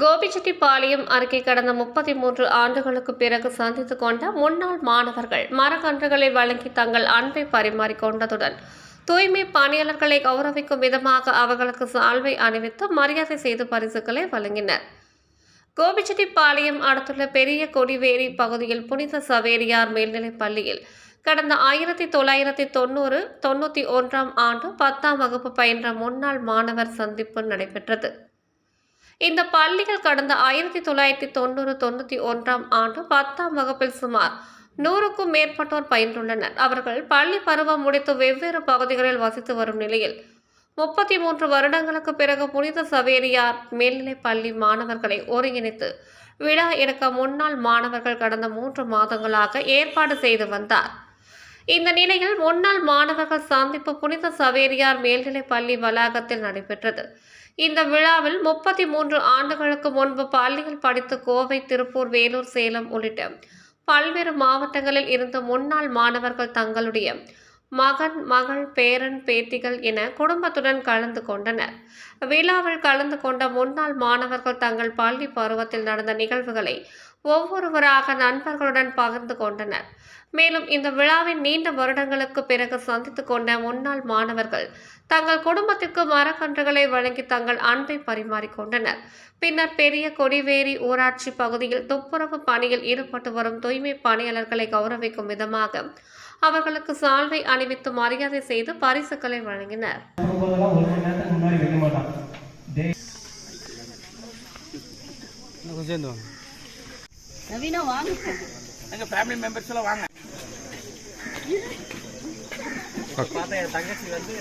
கோபிச்செட்டிப்பாளையம் அருகே கடந்த முப்பத்தி மூன்று ஆண்டுகளுக்கு பிறகு சந்தித்து கொண்ட முன்னாள் மாணவர்கள் மரக்கன்றுகளை வழங்கி தங்கள் அன்பை பரிமாறிக்கொண்டதுடன் தூய்மை பணியாளர்களை கௌரவிக்கும் விதமாக அவர்களுக்கு சால்வை அணிவித்து மரியாதை செய்து பரிசுகளை வழங்கினர். கோபிச்செட்டிப்பாளையம் அடுத்துள்ள பெரிய கொடிவேரி பகுதியில் புனித சவேரியார் மேல்நிலைப் பள்ளியில் கடந்த ஆயிரத்தி தொள்ளாயிரத்தி தொண்ணூறு தொண்ணூற்றி ஒன்றாம் ஆண்டு பத்தாம் வகுப்பு பயின்ற முன்னாள் மாணவர் சந்திப்பு நடைபெற்றது. இந்த பள்ளிகள் கடந்த ஆயிரத்தி தொள்ளாயிரத்தி தொண்ணூறு தொண்ணூற்றி ஒன்றாம் ஆண்டு பத்தாம் வகுப்பில் சுமார் நூறுக்கும் மேற்பட்டோர் பயின்றுள்ளனர். அவர்கள் பள்ளி பருவம் முடித்து வெவ்வேறு பகுதிகளில் வசித்து வரும் நிலையில் முப்பத்தி மூன்று வருடங்களுக்கு பிறகு புனித சவேரியார் மேல்நிலைப் பள்ளி மாணவர்களை ஒருங்கிணைத்து விழா எடுக்க முன்னாள் மாணவர்கள் கடந்த மூன்று மாதங்களாக ஏற்பாடு செய்து வந்தார். இந்த நிலையில் முன்னாள் மாணவர்கள் சந்திப்பு புனித சவேரியார் மேல்நிலை பள்ளி வளாகத்தில் நடைபெற்றது. இந்த விழாவில் முப்பத்தி மூன்று ஆண்டுகளுக்கு முன்பு பள்ளியில் படித்து கோவை திருப்பூர் வேலூர் சேலம் உள்ளிட்ட பல்வேறு மாவட்டங்களில் இருந்த முன்னாள் மாணவர்கள் தங்களுடைய மகன் மகள் பேரன் பேத்திகள் என குடும்பத்துடன் கலந்து கொண்டனர். விழாவில் கலந்து கொண்ட முன்னாள் மாணவர்கள் தங்கள் பள்ளி பருவத்தில் நடந்த நிகழ்வுகளை ஒவ்வொருவராக நண்பர்களுடன் பகிர்ந்து கொண்டனர். மேலும் இந்த விழாவின் நீண்ட வருடங்களுக்கு பிறகு சந்தித்துக் கொண்ட முன்னாள் மாணவர்கள் தங்கள் குடும்பத்திற்கு மரக்கன்றுகளை வழங்கி தங்கள் அன்பை பரிமாறிக்கொண்டனர் பின்னர் பெரிய கொடிவேரி ஊராட்சி பகுதியில் துப்புரவு பணியில் ஈடுபட்டு வரும் தூய்மை பணியாளர்களை கௌரவிக்கும் விதமாக அவர்களுக்கு சால்வை அணிவித்து மரியாதை செய்து பரிசுகளை வழங்கினர். கொஞ்சம் நவீனா வாங்க எங்க ஃபேமிலி மெம்பர்ஸ் எல்லாம் வாங்க பார்த்தா என் தங்கச்சி வந்து